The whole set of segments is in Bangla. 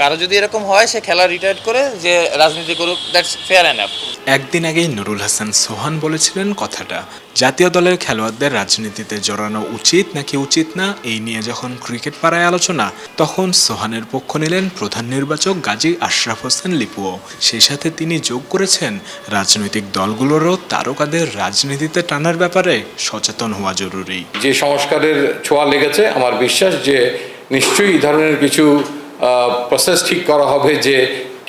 কারও যদি এরকম হয় সে খেলা রিটায়ার করে যে রাজনীতি করুক দ্যাটস ফেয়ার অ্যান্ড একদিন আগেই নুরুল হাসান সোহান বলেছিলেন কথাটা জাতীয় দলের খেলোয়াড়দের রাজনীতিতে জড়ানো উচিত নাকি উচিত না এই নিয়ে যখন ক্রিকেট পাড়ায় আলোচনা তখন সোহানের পক্ষ নিলেন প্রধান নির্বাচক গাজী আশরাফ হোসেন লিপুও। সেই সাথে তিনি যোগ করেছেন রাজনৈতিক দলগুলোরও তারকাদের রাজনীতিতে টানার ব্যাপারে সচেতন হওয়া জরুরি। যে সংস্কারের ছোঁয়া লেগেছে আমার বিশ্বাস যে নিশ্চয়ই এই ধরনের কিছু প্রসেস ঠিক করা হবে যে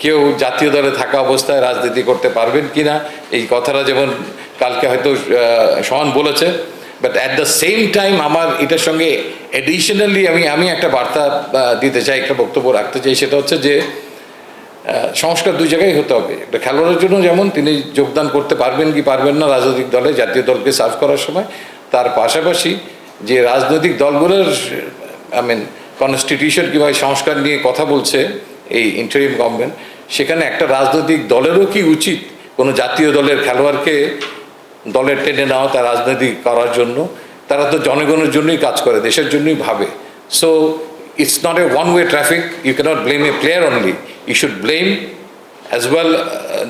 কেউ জাতীয় দলে থাকা অবস্থায় রাজনীতি করতে পারবেন কি না এই কথাটা যেমন কালকে হয়তো সমান বলেছে but at the same time আমার এটার সঙ্গে এডিশনালি আমি আমি একটা বার্তা দিতে চাই, একটা বক্তব্য রাখতে চাই, সেটা হচ্ছে যে সংস্কার দুই জায়গায় হতে হবে। একটা খেলোয়াড়ের জন্য যেমন তিনি যোগদান করতে পারবেন কি পারবেন না রাজনৈতিক দলে, জাতীয় দলকে সার্ভ করার সময়। তার পাশাপাশি যে রাজনৈতিক দলগুলোর আই মিন কনস্টিটিউশন কিংবা সংস্কার নিয়ে কথা বলছে এই ইন্টারিম গভর্নমেন্ট সেখানে একটা রাজনৈতিক দলেরও কি উচিত? কোনো জাতীয় দলের খেলোয়াড়কে দলের টেনে নেওয়া তার রাজনীতি করার জন্য? তারা তো জনগণের জন্যই কাজ করে, দেশের জন্যই ভাবে। So it's not a one way traffic you can't blame a player only you should blame as well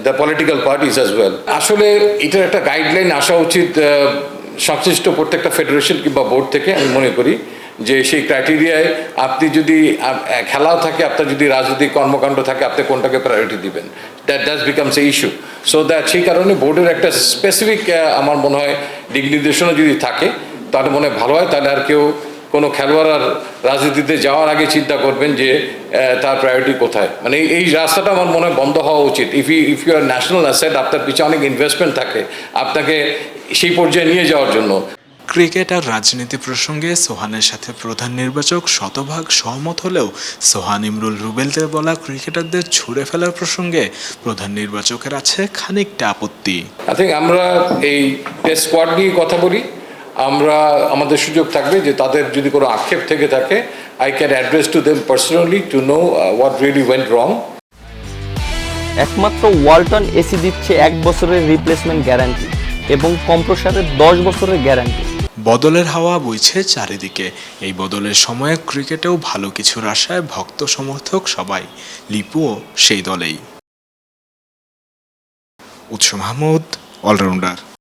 the political parties as well আসলে এটার একটা গাইডলাইন আসা উচিত সংশ্লিষ্ট প্রত্যেকটা ফেডারেশন কিংবা বোর্ড থেকে আমি মনে করি যে সেই ক্রাইটেরিয়ায় আপনি যদি খেলাও থাকে, আপনার যদি রাজনৈতিক কর্মকাণ্ড থাকে, আপনি কোনটাকে প্রায়োরিটি দিবেন। That does becomes a issue so that সেই কারণে বোর্ডের একটা স্পেসিফিক আমার মনে হয় দিক নির্দেশনা যদি থাকে, তাহলে মনে হয় ভালো হয়। তাহলে আর কেউ কোনো খেলোয়াড় আর রাজনীতিতে যাওয়ার আগে চিন্তা করবেন যে তার প্রায়োরিটি কোথায়। মানে এই রাস্তাটা আমার মনে হয় বন্ধ হওয়া উচিত। If you if you are national asset আপনার পিছনে অনেক ইনভেস্টমেন্ট থাকে। আপনাকে সেই পর্যায়ে নিয়ে যাওয়ার জন্য। ক্রিকেট আর রাজনীতি প্রসঙ্গে সোহানের সাথে প্রধান নির্বাচক শতভাগ সহমত হলেও সোহান ইমরুল রুবেলদের বলা ক্রিকেটারদের ছুড়ে ফেলার প্রসঙ্গে প্রধান নির্বাচকের আছে খানিকটা আপত্তি। আই থিঙ্ক আমরা এই টেস্ট স্কোয়াড নিয়ে কথা বলি। আমরা আমাদের সুযোগ থাকবে যে তাদের যদি কোনো আক্ষেপ থেকে থাকে I can address to them personally to know what really went wrong একমাত্র ওয়ালটন এসি দিচ্ছে এক বছরের রিপ্লেসমেন্ট গ্যারান্টি এবং কম্প্রসারের দশ বছরের গ্যারান্টি। বদলের হাওয়া বইছে চারিদিকে। এই বদলের সময়ে ক্রিকেটেও ভালো কিছুর আশায় ভক্ত সমর্থক সবাই, লিপুও সেই দলেই। উৎস মাহমুদ, অলরাউন্ডার।